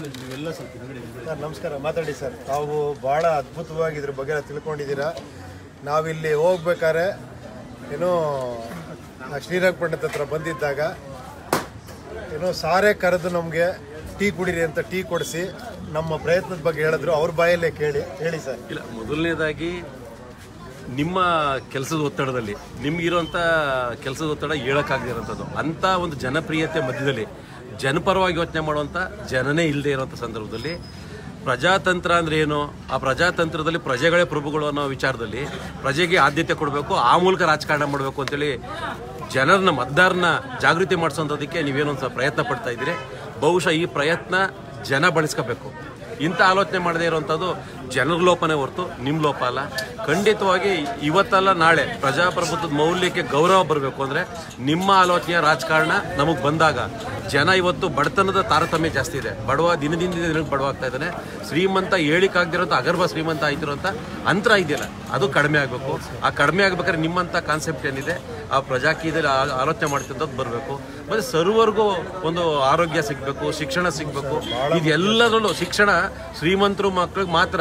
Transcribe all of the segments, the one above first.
Sir, ನಮಸ್ಕಾರ. ಮಾತಾಡಿ sir. ತಾವು ಭಾಳ ಅದ್ಭುತವಾಗಿ ಇದ್ರ ಬಗ್ಗೆ ತಿಳ್ಕೊಂಡಿದ್ದೀರಾ. ನಾವಿಲ್ಲಿ ಹೋಗ್ಬೇಕಾದ್ರೆ ಏನೋ ಶ್ರೀರಂಗಪಟ್ಟಣದ ಹತ್ರ ಬಂದಿದ್ದಾಗ ಏನೋ ಸಾರೇ ಕರೆದು ನಮಗೆ ಟೀ ಕುಡೀರಿ ಅಂತ ಟೀ ಕೊಡಿಸಿ ನಮ್ಮ ಪ್ರಯತ್ನದ ಬಗ್ಗೆ ಹೇಳಿದ್ರು. ಅವ್ರ ಬಾಯಲ್ಲೇ ಕೇಳಿ, ಹೇಳಿ ಸರ್. ಇಲ್ಲ, ಮೊದಲನೇದಾಗಿ ನಿಮ್ಮ ಕೆಲಸದ ಒತ್ತಡದಲ್ಲಿ ನಿಮ್ಗಿರುವಂಥ ಕೆಲಸದ ಒತ್ತಡ ಹೇಳೋಕ್ಕಾಗದಿರೋಂಥದ್ದು ಅಂಥ ಒಂದು ಜನಪ್ರಿಯತೆ ಮಧ್ಯದಲ್ಲಿ ಜನಪರವಾಗಿ ಯೋಚನೆ ಮಾಡುವಂಥ ಜನನೇ ಇಲ್ಲದೆ ಇರೋಂಥ ಸಂದರ್ಭದಲ್ಲಿ ಪ್ರಜಾತಂತ್ರ ಅಂದ್ರೆ ಏನು? ಆ ಪ್ರಜಾತಂತ್ರದಲ್ಲಿ ಪ್ರಜೆಗಳೇ ಪ್ರಭುಗಳು ಅನ್ನೋ ವಿಚಾರದಲ್ಲಿ ಪ್ರಜೆಗೆ ಆದ್ಯತೆ ಕೊಡಬೇಕು, ಆ ಮೂಲಕ ರಾಜಕಾರಣ ಮಾಡಬೇಕು ಅಂತೇಳಿ ಜನರನ್ನ ಮತದಾರನ ಜಾಗೃತಿ ಮಾಡಿಸೋದಕ್ಕೆ ನೀವೇನೊಂದು ಸಹ ಪ್ರಯತ್ನ ಪಡ್ತಾ ಇದ್ದೀರಿ. ಬಹುಶಃ ಈ ಪ್ರಯತ್ನ ಜನ ಬಳಸ್ಕೋಬೇಕು. ಇಂಥ ಆಲೋಚನೆ ಮಾಡದೇ ಇರುವಂಥದ್ದು ಜನರ ಲೋಪನೇ ಹೊರತು ನಿಮ್ಮ ಲೋಪ ಅಲ್ಲ. ಖಂಡಿತವಾಗಿ ಇವತ್ತಲ್ಲ ನಾಳೆ ಪ್ರಜಾಪ್ರಭುತ್ವದ ಮೌಲ್ಯಕ್ಕೆ ಗೌರವ ಬರಬೇಕು ಅಂದರೆ ನಿಮ್ಮ ಆಲೋಚನೆಯ ರಾಜಕಾರಣ ನಮಗೆ ಬಂದಾಗ ಜನ ಇವತ್ತು ಬಡತನದ ತಾರತಮ್ಯ ಜಾಸ್ತಿ ಇದೆ. ಬಡವ ದಿನದಿಂದ ದಿನಕ್ಕೆ ಬಡವ ಆಗ್ತಾ ಇದ್ದಾನೆ. ಶ್ರೀಮಂತ ಹೇಳಿಕಾಗ್ದಿರೋಂಥ ಅಗರ್ಭ ಶ್ರೀಮಂತ ಆಯ್ತಿರೋಂಥ ಅಂತರ ಇದೆಯಲ್ಲ, ಅದು ಕಡಿಮೆ ಆಗಬೇಕು. ಆ ಕಡಿಮೆ ಆಗ್ಬೇಕಾದ್ರೆ ನಿಮ್ಮಂಥ ಕಾನ್ಸೆಪ್ಟ್ ಏನಿದೆ? ಆ ಪ್ರಜಾಕೀಯದಲ್ಲಿ ಆಲೋಚನೆ ಮಾಡ್ತಿರೋದು ಬರಬೇಕು. ಮತ್ತು ಸರ್ವರ್ಗೂ ಒಂದು ಆರೋಗ್ಯ ಸಿಗಬೇಕು, ಶಿಕ್ಷಣ ಸಿಗಬೇಕು. ಇದೆಲ್ಲದರಲ್ಲೂ ಶಿಕ್ಷಣ ಶ್ರೀಮಂತರು ಮಕ್ಳಿಗೆ ಮಾತ್ರ.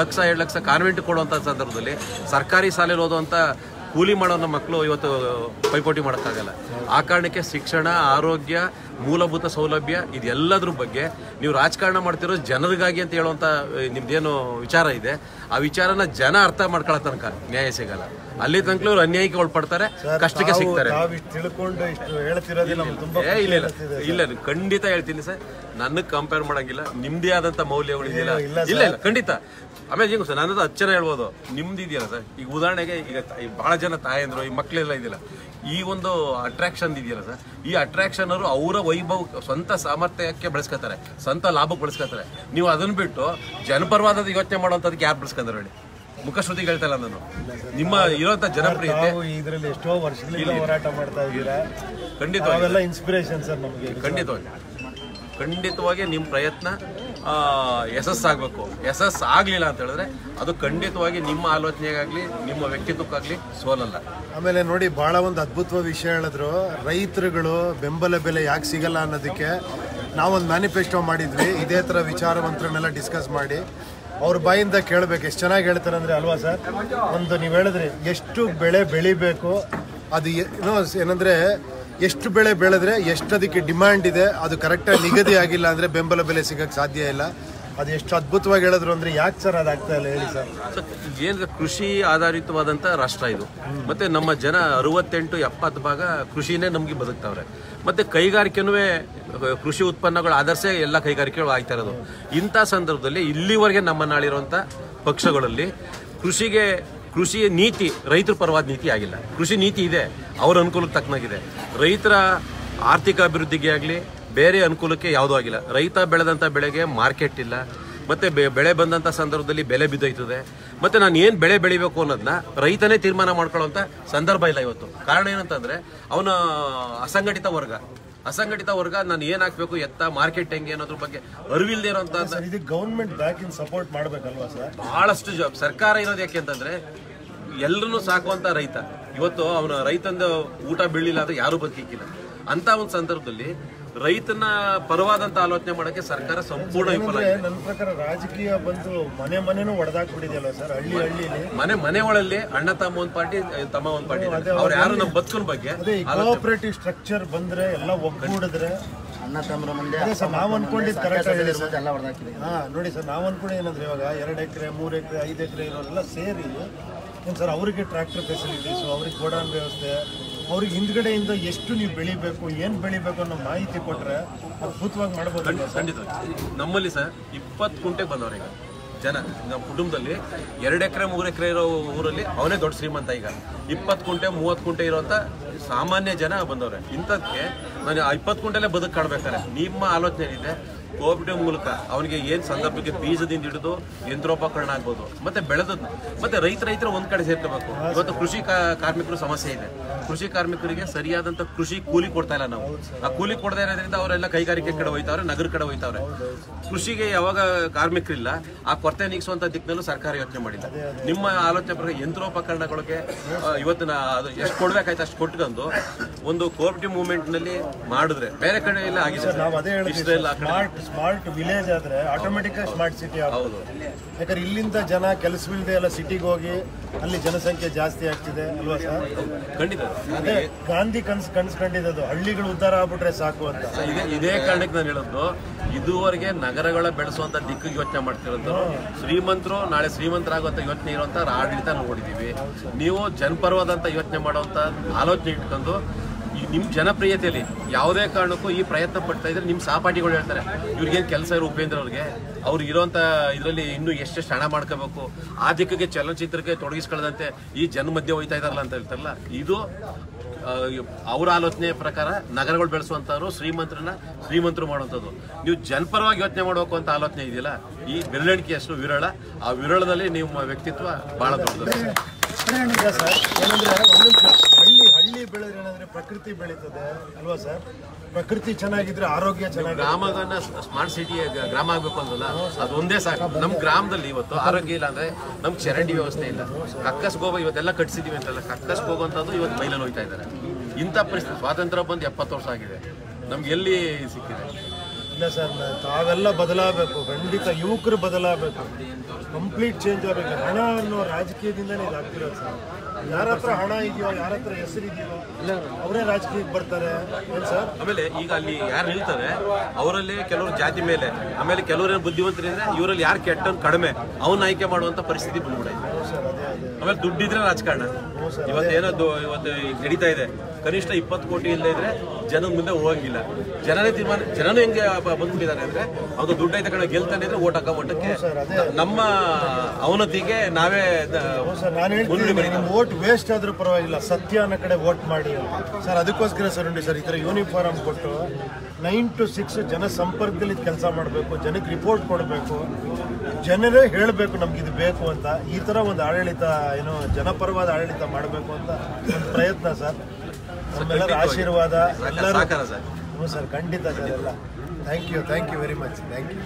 ಲಕ್ಷ ಎರಡು ಲಕ್ಷ ಕಾನ್ವೆಂಟ್ ಕೊಡುವಂಥ ಸಂದರ್ಭದಲ್ಲಿ ಸರ್ಕಾರಿ ಶಾಲೆಯಲ್ಲಿ ಓದುವಂಥ ಕೂಲಿ ಮಾಡೋ ಮಕ್ಕಳು ಇವತ್ತು ಪೈಪೋಟಿ ಮಾಡೋಕ್ಕಾಗಲ್ಲ. ಆ ಕಾರಣಕ್ಕೆ ಶಿಕ್ಷಣ, ಆರೋಗ್ಯ ಮೂಲಭೂತ ಸೌಲಭ್ಯ ಇದೆಲ್ಲದ್ರ ಬಗ್ಗೆ ನೀವು ರಾಜಕಾರಣ ಮಾಡ್ತಿರೋ ಜನರಿಗಾಗಿ ಅಂತ ಹೇಳುವಂಥ ಅಹ್, ನಿಮ್ದೇನು ವಿಚಾರ ಇದೆ. ಆ ವಿಚಾರನ ಜನ ಅರ್ಥ ಮಾಡ್ಕೊಳ್ಳೋ ತನಕ ನ್ಯಾಯ ಸಿಗಲ್ಲ. ಅಲ್ಲಿ ತನಕ ಅವ್ರು ಅನ್ಯಾಯಕ್ಕೆ ಒಳಪಡ್ತಾರೆ ಕಷ್ಟಕ್ಕೆ ಸಿಗ್ತಾರೆ. ಇಲ್ಲ ಇಲ್ಲ ಇಲ್ಲ. ಖಂಡಿತ ಹೇಳ್ತೀನಿ ಸರ್. ನನಗೆ ಕಂಪೇರ್ ಮಾಡಂಗಿಲ್ಲ. ನಿಮ್ದೇ ಆದಂತ ಮೌಲ್ಯಗಳು ಇದೆಯಲ್ಲ? ಇಲ್ಲ ಇಲ್ಲ ಖಂಡಿತ. ಹೆಂಗು ಸರ್ ನನ್ನದು ಅಚ್ಚರ ಹೇಳ್ಬೋದು. ನಿಮ್ದು ಇದೆಯಲ್ಲ ಸರ್? ಈಗ ಉದಾಹರಣೆಗೆ ಈಗ ಭಾಳ ಜನ ತಾಯಂದ್ರು ಈ ಮಕ್ಕಳೆಲ್ಲ ಇದೆಯಲ್ಲ ಈ ಒಂದು ಅಟ್ರಾಕ್ಷನ್ ಇದೆಯಲ್ಲ ಸರ್ ಈ ಅಟ್ರಾಕ್ಷನ್ ಅವರು ಅವರ ವೈಭವ ಸ್ವಂತ ಸಾಮರ್ಥ್ಯಕ್ಕೆ ಬೆಳೆಸ್ಕೊತಾರೆ ಸ್ವಂತ ಲಾಭಕ್ಕೆ ಬೆಳೆಸ್ಕೊತಾರೆ. ನೀವು ಅದನ್ನ ಬಿಟ್ಟು ಜನಪರವಾದ ಯೋಚನೆ ಮಾಡುವಂಥದ್ದು ಯಾರು ಬೆಳೆಸ್ಕೊಂಡ್ರೆ ಹೇಳಿ? ಮುಖಶ್ರುತಿ ಹೇಳ್ತಲ್ಲ ನಾನು. ನಿಮ್ಮ ಇರೋಂಥ ಜನಪ್ರಿಯತೆ ಇದರಲ್ಲಿ ಎಷ್ಟೋ ವರ್ಷಗಳಿಂದ ಹೋರಾಟ ಮಾಡ್ತಾ ಇದ್ದೀರಾ? ಖಂಡಿತವಾಗಿ. ಇನ್ಸ್ಪಿರೇಷನ್ ಸರ್ ನಮಗೆ. ಖಂಡಿತವಾಗಿ. ಖಂಡಿತವಾಗಿ ನಿಮ್ಮ ಪ್ರಯತ್ನ ಯಶಸ್ಸಾಗಬೇಕು. ಯಶಸ್ಸು ಆಗಲಿಲ್ಲ ಅಂತ ಹೇಳಿದ್ರೆ ಅದು ಖಂಡಿತವಾಗಿ ನಿಮ್ಮ ಆಲೋಚನೆಗಾಗಲಿ, ನಿಮ್ಮ ವ್ಯಕ್ತಿತ್ವಕ್ಕಾಗಲಿ ಸೋಲಲ್ಲ. ಆಮೇಲೆ ನೋಡಿ, ಬಹಳ ಒಂದು ಅದ್ಭುತವಾದ ವಿಷಯ ಹೇಳಿದ್ರು. ರೈತರುಗಳು ಬೆಂಬಲ ಬೆಲೆ ಯಾಕೆ ಸಿಗಲ್ಲ ಅನ್ನೋದಕ್ಕೆ ನಾವೊಂದು ಮ್ಯಾನಿಫೆಸ್ಟೋ ಮಾಡಿದ್ವಿ. ಇದೇ ಥರ ವಿಚಾರವಂತರನ್ನೆಲ್ಲ ಡಿಸ್ಕಸ್ ಮಾಡಿ. ಅವ್ರ ಬಾಯಿಂದ ಕೇಳಬೇಕು. ಎಷ್ಟು ಚೆನ್ನಾಗಿ ಹೇಳ್ತಾರೆ ಅಂದರೆ ಅಲ್ವಾ ಸರ್? ಒಂದು ನೀವು ಹೇಳಿದ್ರಿ, ಎಷ್ಟು ಬೆಳೆ ಬೆಳಿಬೇಕು? ಅದು ಏನೋ ಏನಂದರೆ ಎಷ್ಟು ಬೆಳೆ ಬೆಳೆದ್ರೆ ಎಷ್ಟು ಅದಕ್ಕೆ ಡಿಮ್ಯಾಂಡ್ ಇದೆ, ಅದು ಕರೆಕ್ಟಾಗಿ ನಿಗದಿ ಆಗಿಲ್ಲ ಅಂದರೆ ಬೆಂಬಲ ಬೆಲೆ ಸಿಗಕ್ಕೆ ಸಾಧ್ಯ ಇಲ್ಲ. ಅದು ಎಷ್ಟು ಅದ್ಭುತವಾಗಿ ಹೇಳಿದ್ರು ಅಂದರೆ ಯಾಕೆ ಸರ್ ಅದಾಗ್ತಾ ಇಲ್ಲ ಹೇಳಿ ಸರ್? ಏನಂದ್ರೆ ಕೃಷಿ ಆಧಾರಿತವಾದಂಥ ರಾಷ್ಟ್ರ ಇದು. ಮತ್ತೆ ನಮ್ಮ ಜನ ಅರವತ್ತೆಂಟು ಎಪ್ಪತ್ತು ಭಾಗ ಕೃಷಿನೇ ನಮಗೆ ಬದುಕ್ತಾವ್ರೆ. ಮತ್ತೆ ಕೈಗಾರಿಕೆನೂ ಕೃಷಿ ಉತ್ಪನ್ನಗಳು ಆಧರಿಸೇ ಎಲ್ಲ ಕೈಗಾರಿಕೆಗಳು ಆಗ್ತಾ ಇರೋದು. ಇಂಥ ಸಂದರ್ಭದಲ್ಲಿ ಇಲ್ಲಿವರೆಗೆ ನಮ್ಮನ್ನಾಳಿರುವಂಥ ಪಕ್ಷಗಳಲ್ಲಿ ಕೃಷಿಗೆ ಕೃಷಿ ನೀತಿ, ರೈತರ ಪರವಾದ ನೀತಿ ಆಗಿಲ್ಲ. ಕೃಷಿ ನೀತಿ ಇದೆ, ಅವರ ಅನುಕೂಲಕ್ಕೆ ತಕ್ಕನಾಗಿದೆ. ರೈತರ ಆರ್ಥಿಕ ಅಭಿವೃದ್ಧಿಗೆ ಆಗಲಿ, ಬೇರೆ ಅನುಕೂಲಕ್ಕೆ ಯಾವುದೂ ಆಗಿಲ್ಲ. ರೈತ ಬೆಳೆದಂಥ ಬೆಳೆಗೆ ಮಾರ್ಕೆಟ್ ಇಲ್ಲ, ಮತ್ತು ಬೆಳೆ ಬಂದಂಥ ಸಂದರ್ಭದಲ್ಲಿ ಬೆಲೆ ಬಿದ್ದೋಯ್ತದೆ, ಮತ್ತು ನಾನು ಏನು ಬೆಳೆ ಬೆಳಿಬೇಕು ಅನ್ನೋದನ್ನ ರೈತನೇ ತೀರ್ಮಾನ ಮಾಡ್ಕೊಳ್ಳೋಂಥ ಸಂದರ್ಭ ಇಲ್ಲ ಇವತ್ತು. ಕಾರಣ ಏನಂತಂದರೆ, ಅವನ ಅಸಂಘಟಿತ ವರ್ಗ ಅಸಂಘಟಿತ ವರ್ಗ ನಾನು ಏನ್ ಹಾಕ್ಬೇಕು ಎತ್ತ ಮಾರ್ಕೆಟ್ ಹೆಂಗೆ ಅನ್ನೋದ್ರ ಬಗ್ಗೆ ಅರಿವಿಲ್ದೇ ಇರೋಂತ ಗೌರ್ಮೆಂಟ್ ಬ್ಯಾಕ್ ಇನ್ ಸಪೋರ್ಟ್ ಮಾಡ್ಬೇಕಲ್ವಾ ಸರ್? ಬಹಳಷ್ಟು ಜಾಬ್ ಸರ್ಕಾರ ಇರೋದು ಯಾಕೆ ಅಂತಂದ್ರೆ ಎಲ್ಲರನ್ನು ಸಾಕುವಂತ ರೈತ. ಇವತ್ತು ಅವನ ರೈತಂದು ಊಟ ಬೀಳಿಲ್ಲ ಅಂದ್ರೆ ಯಾರು ಬದುಕಿಕ್ಕಿಲ್ಲ. ಅಂತ ಒಂದು ಸಂದರ್ಭದಲ್ಲಿ ರೈತನ ಪರವಾದಂತ ಆಲೋಚನೆ ಮಾಡಕ್ಕೆ ಸರ್ಕಾರ ಸಂಪೂರ್ಣ ವಿಫಲ ನನ್ನ ಪ್ರಕಾರ ರಾಜಕೀಯ ಬಂದು ಮನೆ ಮನೆನೂ ಒಡೆದಾಕ್ಬಿಟ್ಟಿದೆಯಲ್ಲ ಸರ್ ಹಳ್ಳಿ ಹಳ್ಳಿಲಿ? ಮನೆ ಮನೆ ಒಳಲ್ಲಿ ಅಣ್ಣ ತಮ್ಮ ಒಂದ್ ಪಾರ್ಟಿ ತಮ್ಮ ಒಂದ್ ಪಾರ್ಟಿ ಅವ್ರು ಯಾರು ನಮ್ಮ ಬದುಕಿನ ಬಗ್ಗೆ ಕೋಆಪರೇಟಿವ್ ಸ್ಟ್ರಕ್ಚರ್ ಬಂದ್ರೆ ಎಲ್ಲ ಒಗ್ಗೂಡಿದ್ರೆ ಅಣ್ಣ ತಮ್ಮರ ಮಂದಿ ಸರ್ ನಾವು ಅನ್ಕೊಂಡಿದ್ದು ಕರೆಕ್ಟ್ ಎಲ್ಲ ಹೊಡೆದಾಕಿದೆ ಹಾ ನೋಡಿ ಸರ್ ನಾವು ಅನ್ಕೊಂಡು ಏನಂದ್ರೆ ಇವಾಗ ಎರಡು ಎಕರೆ ಮೂರು ಎಕರೆ ಐದು ಎಕರೆ ಇರೋರೆಲ್ಲ ಸೇರಿ ಏನು ಸರ್ ಅವರಿಗೆ ಟ್ರ್ಯಾಕ್ಟರ್ ಫೆಸಿಲಿಟೀಸು ಅವ್ರಿಗೆ ಗೋಡಾನ್ ವ್ಯವಸ್ಥೆ ಅವ್ರಿಗೆ ಹಿಂದ್ಗಡೆಯಿಂದ ಎಷ್ಟು ನೀವು ಬೆಳಿಬೇಕು ಏನು ಬೆಳಿಬೇಕು ಅನ್ನೋ ಮಾಹಿತಿ ಕೊಟ್ರೆ ಅದ್ಭುತವಾಗಿ ಮಾಡ್ಬೋದು ಖಂಡಿತ ನಮ್ಮಲ್ಲಿ ಸರ್ ಇಪ್ಪತ್ತು ಕುಂಟೆ ಬಂದವ್ರೆ ಈಗ. ಜನ ನಮ್ಮ ಕುಟುಂಬದಲ್ಲಿ ಎರಡು ಎಕರೆ ಮೂರು ಎಕರೆ ಇರೋ ಊರಲ್ಲಿ ಅವನೇ ದೊಡ್ಡ ಶ್ರೀಮಂತ ಈಗ. ಇಪ್ಪತ್ತು ಕುಂಟೆ ಮೂವತ್ತು ಕುಂಟೆ ಇರೋಂಥ ಸಾಮಾನ್ಯ ಜನ ಬಂದವ್ರೆ. ಇಂಥದ್ದಕ್ಕೆ ನಾನು ಇಪ್ಪತ್ತು ಕುಂಟೆಲ್ಲೇ ಬದುಕು ಕಾಡ್ಬೇಕಾರೆ. ನಿಮ್ಮ ಆಲೋಚನೆ ಏನಿದೆ ಕೋಆಪರೇಟಿವ್ ಮೂಲಕ ಅವನಿಗೆ ಏನು ಸಂದರ್ಭಕ್ಕೆ ಬೀಜದಿಂದ ಹಿಡಿದು ಯಂತ್ರೋಪಕರಣ ಆಗ್ಬೋದು ಮತ್ತೆ ಬೆಳೆದದ್ದು ಮತ್ತೆ ರೈತ ರೈತರ ಒಂದ್ ಕಡೆ ಸೇರ್ಕೋಬೇಕು. ಇವತ್ತು ಕೃಷಿ ಕಾರ್ಮಿಕರು ಸಮಸ್ಯೆ ಇದೆ. ಕೃಷಿ ಕಾರ್ಮಿಕರಿಗೆ ಸರಿಯಾದಂತ ಕೃಷಿ ಕೂಲಿ ಕೊಡ್ತಾ ಇಲ್ಲ ನಾವು. ಆ ಕೂಲಿ ಕೊಡದೇ ಇರೋದ್ರಿಂದ ಅವರೆಲ್ಲ ಕೈಗಾರಿಕೆ ಕಡೆ ಹೋಯ್ತಾವ್ರೆ ನಗರ ಕಡೆ ಹೋಯ್ತಾವ್ರೆ. ಕೃಷಿಗೆ ಯಾವಾಗ ಕಾರ್ಮಿಕರಿಲ್ಲ ಆ ಕೊರತೆ ನೀಗಿಸುವಂತ ದಿಕ್ಕಿನಲ್ಲೂ ಸರ್ಕಾರ ಯೋಚನೆ ಮಾಡಿಲ್ಲ. ನಿಮ್ಮ ಆಲೋಚನೆ ಪ್ರಕಾರ ಯಂತ್ರೋಪಕರಣಗಳಿಗೆ ಇವತ್ತಿನ ಅದು ಎಷ್ಟು ಕೊಡ್ಬೇಕಾಯ್ತು ಅಷ್ಟು ಕೊಟ್ಕೊಂಡು ಒಂದು ಕೋಆಪರೇಟಿವ್ ಮೂವ್ಮೆಂಟ್ನಲ್ಲಿ ಮಾಡಿದ್ರೆ ಬೇರೆ ಕಡೆ ಎಲ್ಲ ಆಗಿದೆ. ಸ್ಮಾರ್ಟ್ ವಿಲೇಜ್ ಆದ್ರೆ ಆಟೋಮೆಟಿಕ್ ಸ್ಮಾರ್ಟ್ ಸಿಟಿ ಆಗುತ್ತೆ. ಯಾಕಂದ್ರೆ ಇಲ್ಲಿಂದ ಜನ ಕೆಲಸವಿಲ್ಲದೆ ಎಲ್ಲ ಸಿಟಿಗೆ ಹೋಗಿ ಅಲ್ಲಿ ಜನಸಂಖ್ಯೆ ಜಾಸ್ತಿ ಆಗ್ತಿದೆ ಅಲ್ವಾ ಸರ್? ಖಂಡಿತ. ಅದೇ ಗಾಂಧಿ ಕನ್ಸ್ ಕನ್ಸ್ಕೊಂಡಿದ್ದು ಹಳ್ಳಿಗಳು ಉದ್ಧಾರ ಆಗ್ಬಿಟ್ರೆ ಸಾಕು ಅಂತ. ಇದೇ ಇದೇ ಕಾರಣಕ್ಕೆ ನಾನು ಹೇಳೋದು ಇದುವರೆಗೆ ನಗರಗಳ ಬೆಳೆಸುವಂತ ದಿಕ್ಕಿಗೆ ಯೋಚನೆ ಮಾಡ್ತಿರೋದು. ಶ್ರೀಮಂತರು ನಾಳೆ ಶ್ರೀಮಂತರಾಗುವಂತ ಯೋಚನೆ ಇರುವಂತ ಆಡಳಿತ ನೋಡಿದೀವಿ. ನೀವು ಜನಪರವಾದಂತ ಯೋಚನೆ ಮಾಡುವಂತ ಆಲೋಚನೆ ಇಟ್ಕೊಂಡು ಈ ನಿಮ್ ಜನಪ್ರಿಯತೆಯಲ್ಲಿ ಯಾವುದೇ ಕಾರಣಕ್ಕೂ ಈ ಪ್ರಯತ್ನ ಪಡ್ತಾ ಇದ್ರೆ ನಿಮ್ಮ ಸಹಪಾಠಿಗಳು ಹೇಳ್ತಾರೆ ಇವ್ರಿಗೇನು ಕೆಲಸ ಇರೋ ಉಪೇಂದ್ರ ಅವ್ರಿಗೆ? ಅವ್ರಿಗೆ ಇರೋಂಥ ಇದರಲ್ಲಿ ಇನ್ನೂ ಎಷ್ಟೆಷ್ಟು ಹಣ ಮಾಡ್ಕೋಬೇಕು? ಆ ದಿಕ್ಕಿಗೆ ಚಲನಚಿತ್ರಕ್ಕೆ ತೊಡಗಿಸ್ಕೊಳ್ಳದಂತೆ ಈ ಜನ ಮಧ್ಯೆ ಹೋಯ್ತಾ ಇದಾರಲ್ಲ ಅಂತ ಹೇಳ್ತಾರಲ್ಲ, ಇದು ಅವ್ರ ಆಲೋಚನೆ ಪ್ರಕಾರ ನಗರಗಳು ಬೆಳೆಸುವಂಥವ್ರು ಶ್ರೀಮಂತರನ್ನ ಶ್ರೀಮಂತರು ಮಾಡುವಂಥದ್ದು. ನೀವು ಜನಪರವಾಗಿ ಯೋಚನೆ ಮಾಡಬೇಕು ಅಂತ ಆಲೋಚನೆ ಇದೆಯಲ್ಲ, ಈ ಬೆರಳಿಕೆ ಅಷ್ಟು ವಿರಳ, ಆ ವಿರಳದಲ್ಲಿ ನಿಮ್ಮ ವ್ಯಕ್ತಿತ್ವ ಭಾಳ ದೊಡ್ಡದು. ಹಳ್ಳಿ ಬೆಳೆದ್ರೆ ಏನಂದ್ರೆ ಪ್ರಕೃತಿ ಬೆಳೀತದೆ ಅಲ್ವಾ ಸರ್? ಪ್ರಕೃತಿ ಚೆನ್ನಾಗಿದ್ರೆ ಆರೋಗ್ಯ ಚೆನ್ನಾಗಿ ಗ್ರಾಮಗಳನ್ನ ಸ್ಮಾರ್ಟ್ ಸಿಟಿ ಗ್ರಾಮ ಆಗ್ಬೇಕು ಅಂದಲ್ಲ ಅದೊಂದೇ ಸಾಕು. ನಮ್ಮ ಗ್ರಾಮದಲ್ಲಿ ಇವತ್ತು ಆರೋಗ್ಯ ಇಲ್ಲ ಅಂದ್ರೆ ನಮ್ಗೆ ಚರಂಡಿ ವ್ಯವಸ್ಥೆ ಇಲ್ಲ. ಕಕ್ಕಸ್ ಗೋಬ ಇವತ್ತೆಲ್ಲ ಕಟ್ಸಿದೀವಿ ಅಂತಲ್ಲ ಕಕ್ಕಸ್ ಹೋಗುವಂತದ್ದು ಇವತ್ತು ಮೈಲಲ್ಲಿ ಹೋಯ್ತಾ ಇದ್ದಾರೆ. ಇಂಥ ಪರಿಸ್ಥಿತಿ ಸ್ವಾತಂತ್ರ್ಯ ಬಂದು ಎಪ್ಪತ್ತು ವರ್ಷ ಆಗಿದೆ. ನಮ್ಗೆ ಎಲ್ಲಿ ಸಿಕ್ಕಿದೆ? ಇಲ್ಲ ಸರ್ ತಾವೆಲ್ಲ ಬದಲಾಗಬೇಕು. ಖಂಡಿತ ಯುವಕರು ಬದಲಾಗಬೇಕು. ಕಂಪ್ಲೀಟ್ ಚೇಂಜ್ ಆಗಬೇಕು. ಹಣ ಅನ್ನೋ ರಾಜಕೀಯದಿಂದಲೇ ಇದಾಗ್ತಿರೋದು ಸರ್. ಯಾರ ಹತ್ರ ಹಣ ಇದೆಯೋ ಯಾರ ಹತ್ರ ಹೆಸರು ಇದೆಯೋ ಅವರೇ ರಾಜಕೀಯಕ್ಕೆ ಬರ್ತಾರೆ. ಸರ್? ಆಮೇಲೆ ಈಗ ಅಲ್ಲಿ ಯಾರು ನಿಲ್ತಾರೆ ಅವರಲ್ಲಿ ಕೆಲವರು ಜಾತಿ ಮೇಲೆ ಆಮೇಲೆ ಕೆಲವರು ಬುದ್ಧಿವಂತರಿದ್ರೆ ಇವರಲ್ಲಿ ಯಾರು ಕೆಟ್ಟ ಕಡಿಮೆ ಅವನ್ನ ಆಯ್ಕೆ ಮಾಡುವಂತ ಪರಿಸ್ಥಿತಿ ಬಂದ್ಬಿಡೈತೆ. ಆಮೇಲೆ ದುಡ್ಡಿದ್ರೆ ರಾಜಕಾರಣ. ಇವತ್ತೇನೋ ಏನದು ಇವತ್ತು ನಡೀತಾ ಇದೆ. ಕನಿಷ್ಠ ಇಪ್ಪತ್ತು ಕೋಟಿ ಇಲ್ಲದೆ ಇದ್ರೆ ಜನ ಮುಂದೆ ಹೋಗಂಗಿಲ್ಲ. ಜನರೇ ತೀರ್ಮಾನ ಜನನು ಹೆಂಗೆ ಬಂದ್ಬಿಟ್ಟಿದ್ದಾರೆ ಅಂದ್ರೆ ಅವ್ನು ದುಡ್ಡು ಐತೆ ಕಣ ಗೆಲ್ತಾನೆ ಇದ್ರೆ ಓಟ್ ಹಾಕೋ ಮಟ್ಟಕ್ಕೆ ನಮ್ಮ ಅವನತಿಗೆ ನಾವೇ ಓಟ್ ಸರ್ ನಾನು ಹೇಳ್ತೀನಿ ನಿಮ್ಮ ವೋಟ್ ವೇಸ್ಟ್ ಆದ್ರೂ ಪರವಾಗಿಲ್ಲ ಸತ್ಯ ಅನ್ನೋ ಕಡೆ ವೋಟ್ ಮಾಡಿ ಸರ್ ಅದಕ್ಕೋಸ್ಕರ ಸರ್ ಉಂಡಿ ಸರ್ ಈ ಥರ ಯೂನಿಫಾರ್ಮ್ ಕೊಟ್ಟು ನೈನ್ ಟು ಸಿಕ್ಸ್ ಜನ ಸಂಪರ್ಕದಲ್ಲಿ ಕೆಲಸ ಮಾಡಬೇಕು ಜನಕ್ಕೆ ರಿಪೋರ್ಟ್ ಕೊಡಬೇಕು. ಜನರೇ ಹೇಳಬೇಕು ನಮ್ಗೆ ಇದು ಬೇಕು ಅಂತ. ಈ ಥರ ಒಂದು ಆಡಳಿತ ಏನು ಜನಪರವಾದ ಆಡಳಿತ ಮಾಡಬೇಕು ಅಂತ ಒಂದು ಪ್ರಯತ್ನ ಸರ್. ನಮ್ಮೆಲ್ಲರ ಆಶೀರ್ವಾದ ಎಲ್ಲರೂ ಹ್ಞೂ ಸರ್ ಖಂಡಿತ ಸರ್ ಎಲ್ಲ. Thank you thank you very much thank you